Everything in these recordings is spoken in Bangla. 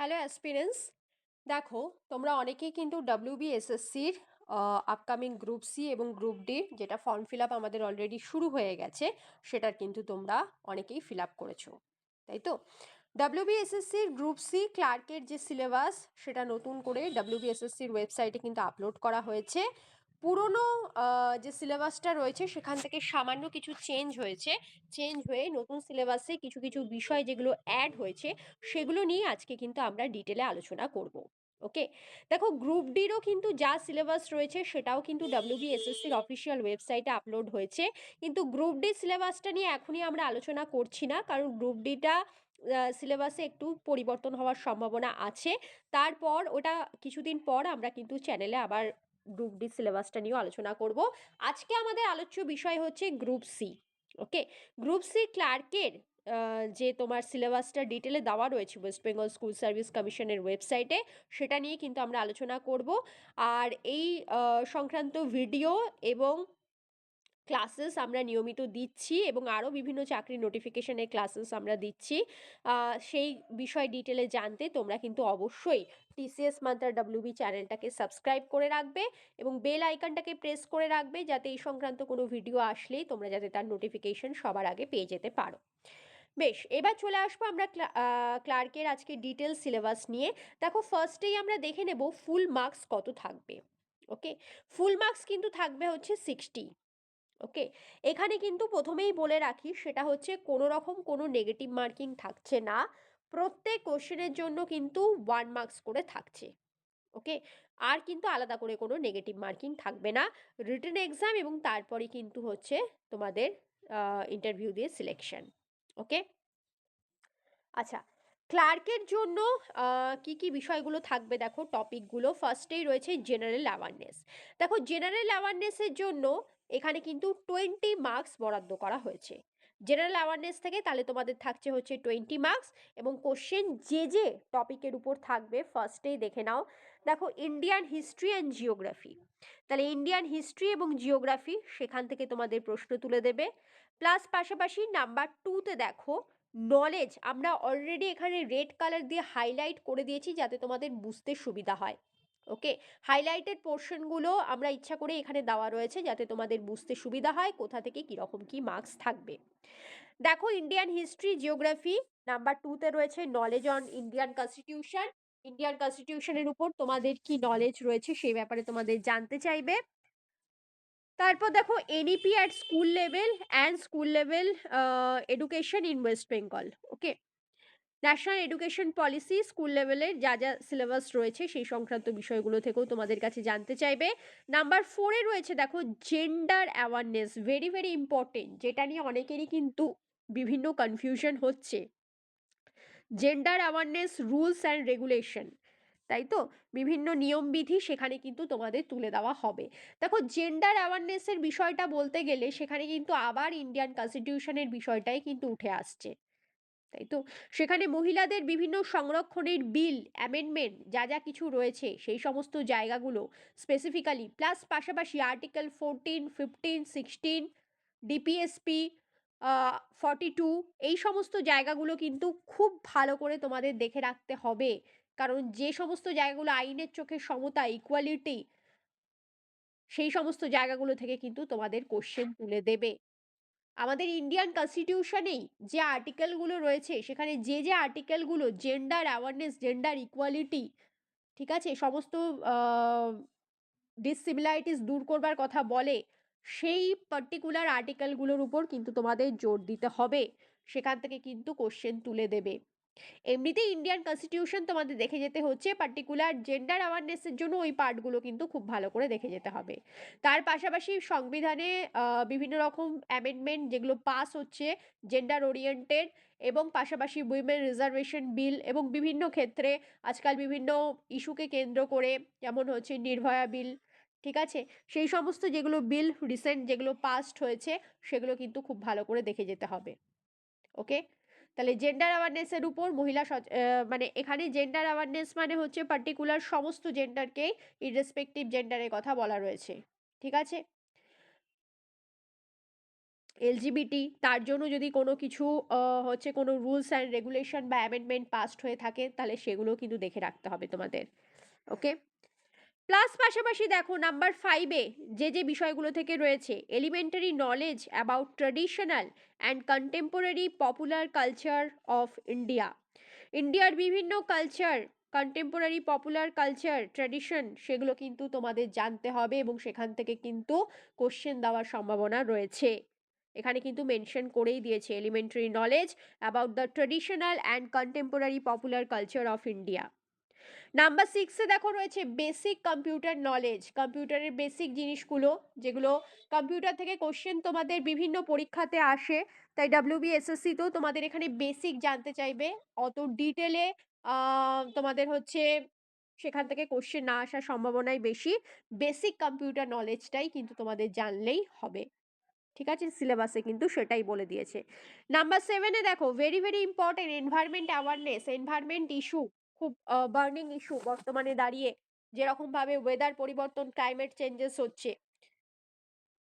হ্যালো অ্যাসপিরেন্স দেখো, তোমরা অনেকেই কিন্তু ডাব্লিউবিএসএসসির আপকামিং গ্রুপ সি এবং গ্রুপ ডি যেটা ফর্ম ফিল আপ আমাদের অলরেডি শুরু হয়ে গেছে, সেটার কিন্তু তোমরা অনেকেই ফিল আপ করেছ। তাই তো? ডাব্লিউবিএসএসসির গ্রুপ সি ক্লার্কের যে সিলেবাস সেটা নতুন করে ডাব্লিউবিএসএসসির ওয়েবসাইটে কিন্তু আপলোড করা হয়েছে। পুরনো যে সিলেবাসটা রয়েছে সেখান থেকে সামান্য কিছু চেঞ্জ হয়েছে। চেঞ্জ হয়ে নতুন সিলেবাসে কিছু কিছু বিষয় যেগুলো অ্যাড হয়েছে সেগুলো নিয়ে আজকে কিন্তু আমরা ডিটেলে আলোচনা করব। ওকে দেখো গ্রুপ ডিরও কিন্তু যা সিলেবাস রয়েছে সেটাও কিন্তু ডাব্লিউবিএসএসসির অফিসিয়াল ওয়েবসাইটে আপলোড হয়েছে। কিন্তু গ্রুপ ডি সিলেবাসটা নিয়ে এখনই আমরা আলোচনা করছি না। কারণ গ্রুপ ডিটা সিলেবাসে একটু পরিবর্তন হওয়ার সম্ভাবনা আছে। তারপর ওটা কিছুদিন পর আমরা কিন্তু চ্যানেলে আবার গ্রুপ ডি সিলেবাসটা নিয়েও আলোচনা করব। আজকে আমাদের আলোচ্য বিষয় হচ্ছে group C okay group C ক্লার্কের যে তোমার সিলেবাসটা ডিটেলে দেওয়া রয়েছে ওয়েস্ট বেঙ্গল স্কুল সার্ভিস কমিশনের ওয়েবসাইটে সেটা নিয়ে কিন্তু আমরা আলোচনা করব। আর এই সংক্রান্ত ভিডিও এবং ক্লাসেস আমরা নিয়মিত দিচ্ছি এবং আরও বিভিন্ন চাকরি নোটিফিকেশনের ক্লাসেস আমরা দিচ্ছি। সেই বিষয় ডিটেলে জানতে তোমরা কিন্তু অবশ্যই টিসিএস মান্ত্রা ডাব্লিউবি চ্যানেলটাকে সাবস্ক্রাইব করে রাখবে এবং বেল আইকনটাকে প্রেস করে রাখবে যাতে এই সংক্রান্ত কোনো ভিডিও আসলেই তোমরা যাতে তার নোটিফিকেশন সবার আগে পেয়ে যেতে পারো। বেশ, এবার চলে আসব আমরা ক্লার্কের আজকে ডিটেল সিলেবাস নিয়ে। দেখো ফার্স্টেই আমরা দেখে নেব ফুল মার্কস কত থাকবে ওকে ফুল মার্কস কিন্তু থাকবে হচ্ছে সিক্সটি ওকে? এখানে কিন্তু প্রথমেই বলে রাখি সেটা হচ্ছে কোনো রকম কোনো নেগেটিভ মার্কিং থাকছে না। প্রত্যেক কোশ্চেনের জন্য কিন্তু ওয়ান মার্কস করে থাকছে। ওকে? আর কিন্তু আলাদা করে কোনো নেগেটিভ মার্কিং থাকবে না। রিটেন এক্সাম এবং তারপরে কিন্তু হচ্ছে তোমাদের ইন্টারভিউ দিয়ে সিলেকশন ওকে? আচ্ছা ক্লার্কের জন্য কি কি বিষয়গুলো থাকবে দেখো? টপিকগুলো ফার্স্টেই রয়েছে জেনারেল অ্যাওয়ারনেস দেখো জেনারেল অ্যাওয়ারনেসের জন্য এখানে কিন্তু টোয়েন্টি মার্কস বরাদ্দ করা হয়েছে। জেনারেল অ্যাওয়ারনেস থেকে তাহলে তোমাদের থাকছে হচ্ছে টোয়েন্টি মার্কস এবং কোশ্চেন যে যে টপিকের উপর থাকবে ফার্স্টেই দেখে নাও। দেখো ইন্ডিয়ান হিস্ট্রি অ্যান্ড জিওগ্রাফি তাহলে ইন্ডিয়ান হিস্ট্রি এবং জিওগ্রাফি সেখান থেকে তোমাদের প্রশ্ন তুলে দেবে। প্লাস পাশাপাশি নাম্বার টুতে দেখো নলেজ আমরা অলরেডি এখানে রেড কালার দিয়ে হাইলাইট করে দিয়েছি যাতে তোমাদের বুঝতে সুবিধা হয়। ওকে? হাইলাইটেড পোর্শনগুলো আমরা ইচ্ছা করে এখানে দেওয়া রয়েছে যাতে তোমাদের বুঝতে সুবিধা হয় কোথা থেকে কীরকম কী মার্কস থাকবে। দেখো ইন্ডিয়ান হিস্ট্রি জিওগ্রাফি নাম্বার টুতে রয়েছে knowledge on Indian constitution Indian কনস্টিটিউশনের উপর তোমাদের কি নলেজ রয়েছে সেই ব্যাপারে তোমাদের জানতে চাইবে। তারপর দেখো NEP at school level and school level education in West Bengal okay national education policy school লেভেলের যা যা সিলেবাস রয়েছে সেই সংক্রান্ত বিষয়গুলো থেকেও তোমাদের কাছে জানতে চাইবে। নাম্বার ফোরে রয়েছে দেখো gender awareness very very important যেটা নিয়ে অনেকেরই কিন্তু বিভিন্ন কনফিউশন হচ্ছে। Gender awareness rules and regulation তাই তো? বিভিন্ন নিয়মবিধি সেখানে কিন্তু তোমাদের তুলে দেওয়া হবে। দেখো জেন্ডার অ্যাওয়ারনেসের বিষয়টা বলতে গেলে সেখানে কিন্তু আবার ইন্ডিয়ান কনস্টিটিউশনের বিষয়টাই কিন্তু উঠে আসছে। তাই তো? সেখানে মহিলাদের বিভিন্ন সংরক্ষণের বিল অ্যামেন্ডমেন্ট যা যা কিছু রয়েছে সেই সমস্ত জায়গাগুলো স্পেসিফিক্যালি প্লাস পাশাপাশি article fourteen fifteen sixteen DPSP forty two এই সমস্ত জায়গাগুলো কিন্তু খুব ভালো করে তোমাদের দেখে রাখতে হবে। কারণ যে সমস্ত জায়গাগুলো আইনের চোখে সমতা ইকুয়ালিটি সেই সমস্ত জায়গাগুলো থেকে কিন্তু তোমাদের কোশ্চেন তুলে দেবে। আমাদের ইন্ডিয়ান কনস্টিটিউশনেই যে আর্টিকেলগুলো রয়েছে, সেখানে যে যে আর্টিকেলগুলো জেন্ডার অ্যাওয়ারনেস জেন্ডার ইকুয়ালিটি ঠিক আছে? সমস্ত ডিসিমিলারিটিস দূর করবার কথা বলে, সেই পার্টিকুলার আর্টিকেলগুলোর উপর কিন্তু তোমাদের জোর দিতে হবে। সেখান থেকে কিন্তু কোশ্চেন তুলে দেবে। এমনিতেই ইন্ডিয়ান কনস্টিটিউশন তোমাদের দেখে যেতে হচ্ছে পার্টিকুলার জেন্ডার অ্যাওয়ারনেসের জন্য ওই পার্টগুলো কিন্তু খুব ভালো করে দেখে যেতে হবে। তার পাশাপাশি সংবিধানে বিভিন্ন রকম অ্যামেন্ডমেন্ট যেগুলো পাস হচ্ছে জেন্ডার ওরিয়েন্টেড এবং পাশাপাশি উইমেন রিজার্ভেশন বিল এবং বিভিন্ন ক্ষেত্রে আজকাল বিভিন্ন ইস্যুকে কেন্দ্র করে যেমন হচ্ছে নির্ভয়া বিল ঠিক আছে? সেই সমস্ত যেগুলো বিল রিসেন্ট যেগুলো পাস্ট হয়েছে, সেগুলো কিন্তু খুব ভালো করে দেখে যেতে হবে। ওকে তাহলে জেন্ডার অ্যাওয়ারনেসের উপর মহিলা মানে এখানে জেন্ডার অ্যাওয়ারনেস মানে হচ্ছে পার্টিকুলার সমস্ত জেন্ডারকে ইরেসপেক্টিভ জেন্ডারের কথা বলা রয়েছে। ঠিক আছে? এলজিবিটি তার জন্য যদি কোনো কিছু হচ্ছে কোনো রুলস অ্যান্ড রেগুলেশন বা অ্যামেন্ডমেন্ট পাস্ট হয়ে থাকে, তাহলে সেগুলো কিন্তু দেখে রাখতে হবে তোমাদের। ওকে প্লাস পাশাপাশি দেখো নাম্বার ফাইভে যে যে বিষয়গুলো থেকে রয়েছে elementary knowledge about traditional and contemporary popular culture of India ইন্ডিয়ার বিভিন্ন culture contemporary popular culture tradition সেগুলো কিন্তু তোমাদের জানতে হবে এবং সেখান থেকে কিন্তু কোশ্চেন দেওয়ার সম্ভাবনা রয়েছে। এখানে কিন্তু মেনশন করেই দিয়েছে elementary knowledge about the traditional and contemporary popular culture of India number সিক্সে দেখো রয়েছে বেসিক কম্পিউটার নলেজ কম্পিউটারের বেসিক জিনিসগুলো, যেগুলো কম্পিউটার থেকে কোশ্চেন তোমাদের বিভিন্ন পরীক্ষাতে আসে, তাই ডাব্লিউবিএসএসসিতেও তোমাদের এখানে বেসিক জানতে চাইবে। অত ডিটেলে তোমাদের হচ্ছে সেখান থেকে কোশ্চেন না আসার সম্ভাবনাই বেশি। বেসিক কম্পিউটার নলেজটাই কিন্তু তোমাদের জানলেই হবে। ঠিক আছে? সিলেবাসে কিন্তু সেটাই বলে দিয়েছে। নাম্বার সেভেনে দেখো very very important environment awareness environment issue খুব বার্নিং ইস্যু বর্তমানে দাঁড়িয়ে যেরকমভাবে ওয়েদার পরিবর্তন ক্লাইমেট চেঞ্জেস হচ্ছে।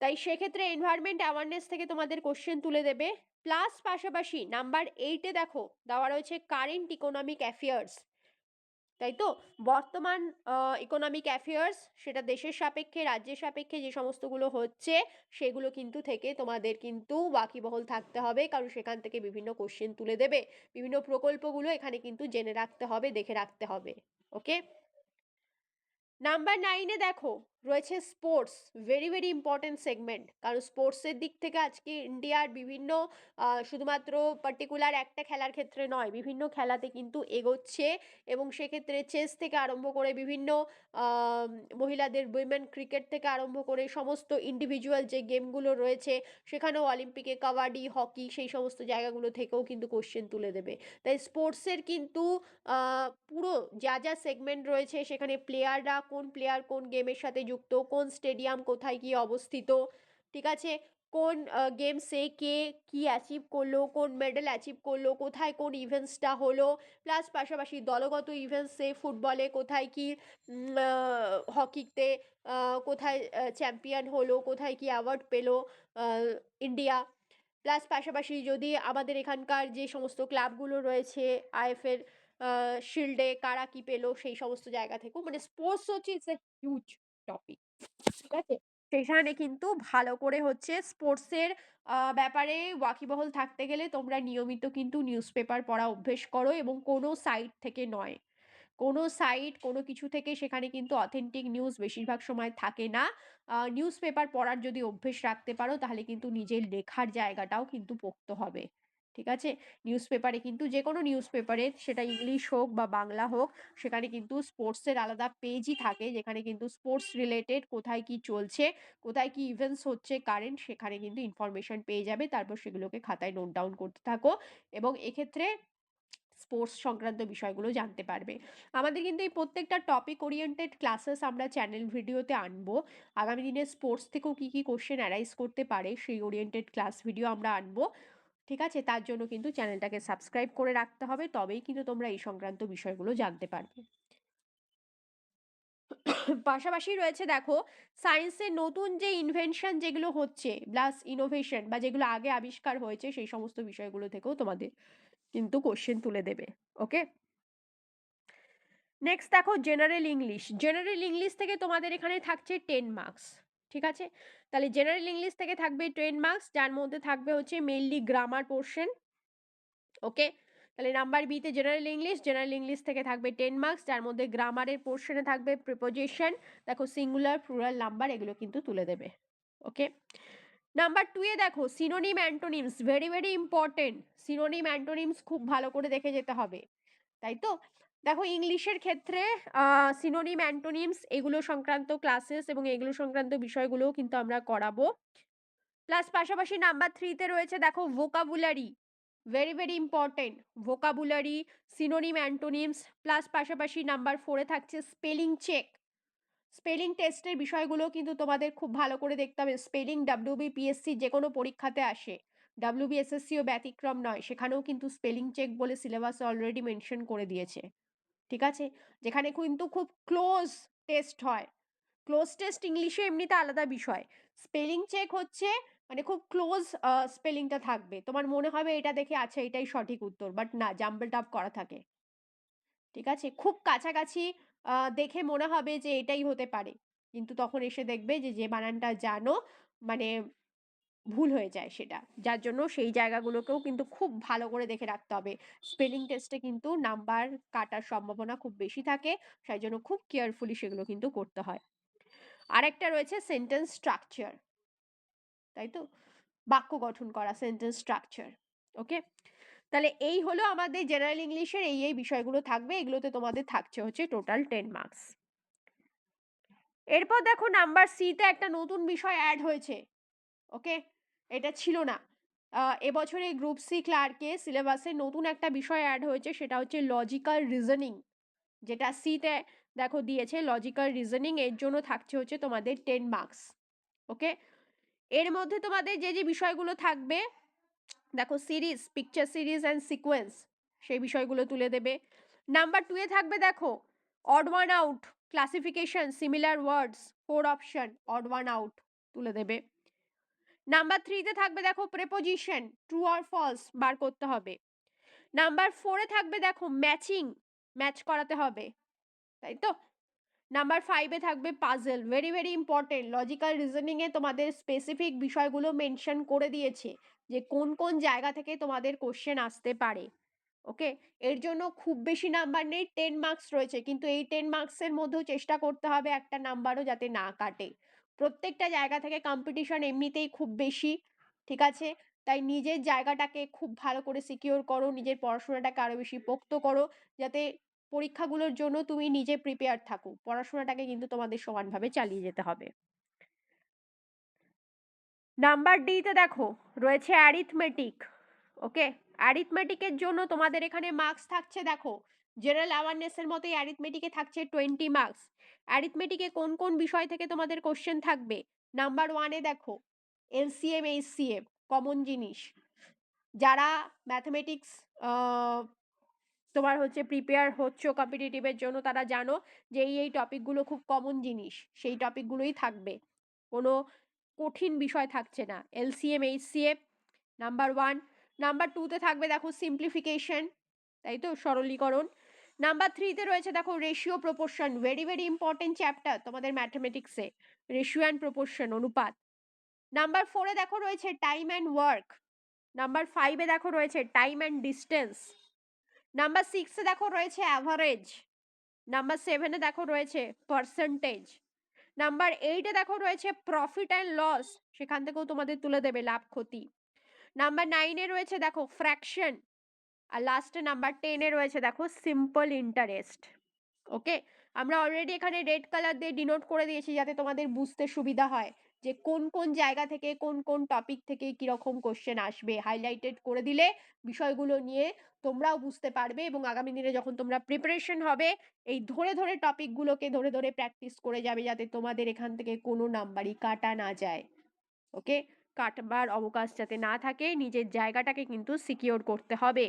তাই সেক্ষেত্রে এনভায়রনমেন্ট অ্যাওয়ারনেস থেকে তোমাদের কোশ্চেন তুলে দেবে। প্লাস পাশাপাশি নাম্বার এইটে দেখো, দেওয়া রয়েছে কারেন্ট ইকোনমিক অ্যাফেয়ার্স তাই তো? বর্তমান ইকোনমিক অ্যাফেয়ার্স সেটা দেশের সাপেক্ষে, রাজ্যের সাপেক্ষে যে সমস্তগুলো হচ্ছে, সেগুলো কিন্তু থেকে তোমাদের কিন্তু বাকিবহল থাকতে হবে। কারণ সেখান থেকে বিভিন্ন কোশ্চেন তুলে দেবে। বিভিন্ন প্রকল্পগুলো এখানে কিন্তু জেনে রাখতে হবে, দেখে রাখতে হবে। ওকে নাম্বার নাইনে দেখো। রয়েছে sports very very important segment কারণ স্পোর্টসের দিক থেকে আজকে ইন্ডিয়ার বিভিন্ন শুধুমাত্র পার্টিকুলার একটা খেলার ক্ষেত্রে নয়, বিভিন্ন খেলাতে কিন্তু এগোচ্ছে এবং সেক্ষেত্রে চেস থেকে আরম্ভ করে বিভিন্ন মহিলাদের উইমেন ক্রিকেট থেকে আরম্ভ করে সমস্ত ইন্ডিভিজুয়াল যে গেমগুলো রয়েছে, সেখানেও অলিম্পিকে কাবাডি হকি সেই সমস্ত জায়গাগুলো থেকেও কিন্তু কোশ্চেন তুলে দেবে। তাই স্পোর্টসের কিন্তু পুরো যা যা সেগমেন্ট রয়েছে সেখানে প্লেয়াররা কোন প্লেয়ার কোন গেমের সাথে যুক্ত, কোন স্টেডিয়াম কোথায় কি অবস্থিত, ঠিক আছে? কোন গেমসে কে কি অ্যাচিভ করল, কোন মেডেল অ্যাচিভ করল, কোথায় কোন ইভেন্টসটা হলো প্লাস পাশাপাশি দলগত ইভেন্টসে ফুটবলে কোথায় কি হকিতে কোথায় চ্যাম্পিয়ন হলো, কোথায় কি অ্যাওয়ার্ড পেল ইন্ডিয়া প্লাস পাশাপাশি যদি আমাদের এখানকার যে সমস্ত ক্লাবগুলো রয়েছে আইএফের শিল্ডে কারা কি পেল, সেই সমস্ত জায়গা থেকেও মানে স্পোর্টস হচ্ছে ইটস এ হিউজ টপিক ঠিক আছে? সেখানে কিন্তু ভালো করে হচ্ছে স্পোর্টসের ব্যাপারে ওয়াকিবহল থাকতে গেলে তোমরা নিয়মিত কিন্তু নিউজ পেপার পড়া অভ্যেস করো এবং কোনো সাইট থেকে নয়। কোনো সাইট, কোনো কিছু থেকে সেখানে কিন্তু অথেন্টিক নিউজ বেশিরভাগ সময় থাকে না। নিউজ পেপার পড়ার যদি অভ্যেস রাখতে পারো তাহলে কিন্তু নিজের লেখার জায়গাটাও কিন্তু পোক্ত হবে। ঠিক আছে? নিউজ পেপারে কিন্তু যে কোনো নিউজ পেপারে সেটা ইংলিশ হোক বা বাংলা হোক, সেখানে কিন্তু স্পোর্টসের আলাদা পেজই থাকে, যেখানে কিন্তু স্পোর্টস রিলেটেড কোথায় কি চলছে, কোথায় কি ইভেন্টস হচ্ছে কারেন্ট সেখানে কিন্তু ইনফরমেশন পেয়ে যাবে। তারপর সেগুলোকে খাতায় নোট ডাউন করতে থাকো এবং এক্ষেত্রে স্পোর্টস সংক্রান্ত বিষয়গুলো জানতে পারবে। আমাদের কিন্তু এই প্রত্যেকটা টপিক ওরিয়েন্টেড ক্লাসেস আমরা চ্যানেল ভিডিওতে আনব। আগামী দিনে স্পোর্টস থেকেও কী কী কোশ্চেন অ্যারাইজ করতে পারে, সেই ওরিয়েন্টেড ক্লাস ভিডিও আমরা আনব। ঠিক আছে? তার জন্য কিন্তু চ্যানেলটাকে সাবস্ক্রাইব করে রাখতে হবে, তবেই কিন্তু তোমরা এই সংক্রান্ত বিষয়গুলো জানতে পারবে। পাশাপাশি রয়েছে দেখো সায়েন্সের নতুন যে ইনভেনশন যেগুলো হচ্ছে প্লাস ইনোভেশন বা যেগুলো আগে আবিষ্কার হয়েছে, সেই সমস্ত বিষয়গুলো থেকেও তোমাদের কিন্তু কোশ্চেন তুলে দেবে ওকে নেক্সট দেখো জেনারেল ইংলিশ জেনারেল ইংলিশ থেকে তোমাদের এখানে থাকছে টেন মার্কস ঠিক আছে? তাহলে জেনারেল ইংলিশ থেকে থাকবে টেন মার্কস যার মধ্যে থাকবে হচ্ছে মেনলি গ্রামার পোর্শন ওকে তাহলে নাম্বার বিতে জেনারেল ইংলিশ জেনারেল ইংলিশ থেকে থাকবে টেন মার্কস যার মধ্যে গ্রামারের পোর্শনে থাকবে প্রিপোজিশন দেখো সিঙ্গুলার প্লুরাল নাম্বার এগুলো কিন্তু তুলে দেবে ওকে নাম্বার টুয়ে দেখো synonym antonyms very very important synonym antonyms খুব ভালো করে দেখে যেতে হবে, তাই তো? দেখো ইংলিশের ক্ষেত্রে সিনোনিম অ্যান্টোনিমস এগুলো সংক্রান্ত ক্লাসেস এবং এগুলো সংক্রান্ত বিষয়গুলোও কিন্তু আমরা করাবো। প্লাস পাশাপাশি নাম্বার থ্রিতে রয়েছে দেখো vocabulary very very important vocabulary synonym antonyms plus পাশাপাশি নাম্বার ফোরে থাকছে স্পেলিং চেক স্পেলিং টেস্টের বিষয়গুলো কিন্তু তোমাদের খুব ভালো করে দেখতে হবে। স্পেলিং ডাব্লিউবিপিএসসি যে কোনো পরীক্ষাতে আসে। ডাব্লিউবিএসএসসিও ব্যতিক্রম নয়, সেখানেও কিন্তু স্পেলিং চেক বলে সিলেবাস অলরেডি মেনশন করে দিয়েছে। ঠিক আছে? যেখানে কিন্তু খুব ক্লোজ টেস্ট হয়। ক্লোজ টেস্ট ইংলিশে এমনিতে আলাদা বিষয়। স্পেলিং চেক হচ্ছে মানে খুব ক্লোজ স্পেলিংটা থাকবে। তোমার মনে হবে এটা দেখে আচ্ছা এটাই সঠিক উত্তর। বাট না জাম্বলড আপ করা থাকে। ঠিক আছে? খুব কাছাকাছি দেখে মনে হবে যে এটাই হতে পারে। কিন্তু তখন এসে দেখবে যে যে বানানটা জানো মানে ভুল হয়ে যায় সেটা। যার জন্য সেই জায়গাগুলোকেও কিন্তু খুব ভালো করে দেখে রাখতে হবে। স্পেলিং টেস্টে কিন্তু নাম্বার কাটার সম্ভাবনা খুব বেশি থাকে, সেই জন্য খুব কেয়ারফুলি সেগুলো কিন্তু করতে হয়। আরেকটা রয়েছে সেন্টেন্স স্ট্রাকচার তাই তো? বাক্য গঠন করা সেন্টেন্স স্ট্রাকচার ওকে তাহলে এই হলো আমাদের জেনারেল ইংলিশের এই এই বিষয়গুলো থাকবে, এগুলোতে তোমাদের থাকছে হচ্ছে টোটাল টেন মার্কস এরপর দেখো নাম্বার সিতে একটা নতুন বিষয় অ্যাড হয়েছে। ওকে? এটা ছিল না। এবছরে গ্রুপ সি ক্লার্কে সিলেবাসে নতুন একটা বিষয় অ্যাড হয়েছে, সেটা হচ্ছে লজিক্যাল রিজনিং যেটা সিতে দেখো দিয়েছে লজিক্যাল রিজনিং এর জন্য থাকছে হচ্ছে তোমাদের টেন মার্কস ওকে? এর মধ্যে তোমাদের যে যে বিষয়গুলো থাকবে, দেখো series picture series and sequence সেই বিষয়গুলো তুলে দেবে। নাম্বার টুয়ে থাকবে দেখো odd one out classification similar words four option odd one out তুলে দেবে। নাম্বার থ্রিতে থাকবে দেখো প্রেপোজিশন ট্রু আর ফলস বার করতে হবে। নাম্বার ফোরে থাকবে দেখো ম্যাচিং ম্যাচ করাতে হবে, তাই তো? নাম্বার ফাইভে থাকবে puzzle very very important logical রিজনিংয়ে তোমাদের স্পেসিফিক বিষয়গুলো মেনশন করে দিয়েছে যে কোন কোন জায়গা থেকে তোমাদের কোশ্চেন আসতে পারে ওকে এর জন্য খুব বেশি নাম্বার নেই টেন মার্কস রয়েছে, কিন্তু এই টেন মার্কসের মধ্যেও চেষ্টা করতে হবে একটা নাম্বারও যাতে না কাটে। প্রত্যেকটা জায়গা থেকে কম্পিটিশন এমনিতেই খুব বেশি, ঠিক আছে? তাই নিজের জায়গাটাকে খুব ভালো করে সিকিওর করো, নিজের পড়াশোনাটাকে আরও বেশি পোক্ত করো, যাতে পরীক্ষাগুলোর জন্য তুমি নিজে প্রিপেয়ার থাকো। পড়াশোনাটাকে কিন্তু তোমাদের সমানভাবে চালিয়ে যেতে হবে। নাম্বার ডিতে দেখো, রয়েছে অ্যারিথমেটিক ওকে অ্যারিথমেটিকের জন্য তোমাদের এখানে মার্কস থাকছে, দেখো। জেনারেল অ্যাওয়ারনেসের মতোই অ্যারিথমেটিকে থাকছে টোয়েন্টি মার্কস অ্যারিথমেটিকে কোন কোন বিষয় থেকে তোমাদের কোশ্চেন থাকবে? নাম্বার ওয়ানে দেখো এলসিএম এইচসিএম কমন জিনিস। যারা ম্যাথমেটিক্স তোমার হচ্ছে প্রিপেয়ার হচ্ছ কম্পিটিটিভের জন্য, তারা জানো যে এই এই টপিকগুলো খুব কমন জিনিস, সেই টপিকগুলোই থাকবে। কোনো কঠিন বিষয় থাকছে না। LCM HCM number one number টুতে থাকবে দেখো সিম্পলিফিকেশন তাই তো? সরলীকরণ। নাম্বার থ্রিতে রয়েছে, দেখো ratio proportion very very important chapter তোমাদের ম্যাথমেটিক্সে রেশিও অ্যান্ড প্রপোর্শন অনুপাত। নাম্বার ফোরে দেখো রয়েছে টাইম অ্যান্ড ওয়ার্ক নাম্বার ফাইভে দেখো রয়েছে টাইম অ্যান্ড ডিস্টেন্স নাম্বার সিক্সে দেখো রয়েছে অ্যাভারেজ নাম্বার সেভেনে দেখো রয়েছে পার্সেন্টেজ নাম্বার এইটে দেখো রয়েছে প্রফিট অ্যান্ড লস সেখান থেকেও তোমাদের তুলে দেবে লাভ ক্ষতি নাম্বার নাইনে রয়েছে, দেখো ফ্র্যাকশন আর লাস্টে নাম্বার টেনে রয়েছে, দেখো সিম্পল ইন্টারেস্ট ওকে আমরা অলরেডি এখানে রেড কালার দিয়ে ডিনোট করে দিয়েছি, যাতে তোমাদের বুঝতে সুবিধা হয় যে কোন কোন জায়গা থেকে, কোন কোন টপিক থেকে কীরকম কোশ্চেন আসবে। হাইলাইটেড করে দিলে বিষয়গুলো নিয়ে তোমরাও বুঝতে পারবে এবং আগামী দিনে যখন তোমরা প্রিপারেশন হবে, এই ধরে ধরে টপিকগুলোকে ধরে ধরে প্র্যাকটিস করে যাবে, যাতে তোমাদের এখান থেকে কোনো নাম্বারই কাটা না যায় ওকে কাটবার অবকাশ যাতে না থাকে, নিজের জায়গাটাকে কিন্তু সিকিওর করতে হবে।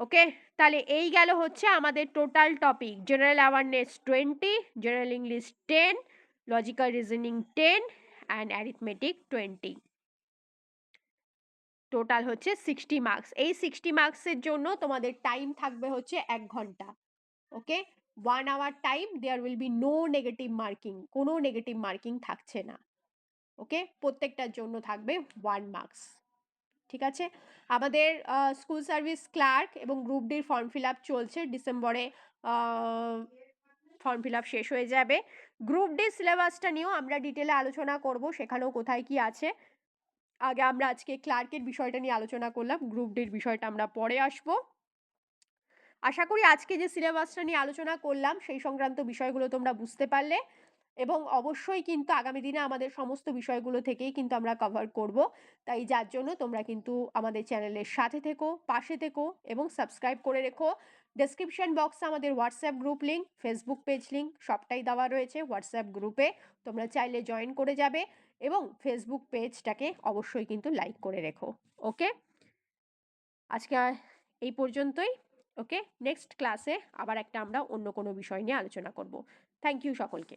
ওকে? তাহলে এই গেল হচ্ছে আমাদের total topic general awareness twenty general English ten logical reasoning ten and arithmetic twenty total হচ্ছে সিক্সটি মার্কস এই সিক্সটি মার্কসের জন্য তোমাদের টাইম থাকবে হচ্ছে এক ঘণ্টা, okay? One hour time there will be no negative marking কোনো নেগেটিভ মার্কিং থাকছে না, ওকে? প্রত্যেকটার জন্য থাকবে ওয়ান মার্কস ঠিক আছে? আমাদের স্কুল সার্ভিস ক্লার্ক এবং গ্রুপ ডির ফর্ম ফিল আপ চলছে ডিসেম্বরে ফর্ম ফিল আপ শেষ হয়ে যাবে। গ্রুপ ডি সিলেবাসটা নিয়েও আমরা ডিটেলে আলোচনা করব, সেখানেও কোথায় কি আছে। আগে আমরা আজকে ক্লার্কের বিষয়টা নিয়ে আলোচনা করলাম গ্রুপ ডির বিষয়টা আমরা পরে আসব। আশা করি আজকে যে সিলেবাসটা নিয়ে আলোচনা করলাম, সেই সংক্রান্ত বিষয়গুলো তোমরা বুঝতে পারলে। এবং অবশ্যই কিন্তু আগামী দিনে আমাদের সমস্ত বিষয়গুলো থেকেই কিন্তু আমরা কভার করব। তাই যার জন্য তোমরা কিন্তু আমাদের চ্যানেলের সাথে থেকো, পাশে থেকো এবং সাবস্ক্রাইব করে রেখো। ডেসক্রিপশন বক্সে আমাদের WhatsApp group link Facebook page link সবটাই দেওয়া রয়েছে হোয়াটসঅ্যাপ গ্রুপে তোমরা চাইলে জয়েন করে যাবে এবং ফেসবুক পেজটাকে অবশ্যই কিন্তু লাইক করে রেখো। ওকে আজকে এই পর্যন্তই। ওকে নেক্সট ক্লাসে আবার একটা আমরা অন্য কোনো বিষয় নিয়ে আলোচনা করব। থ্যাংক ইউ সকলকে।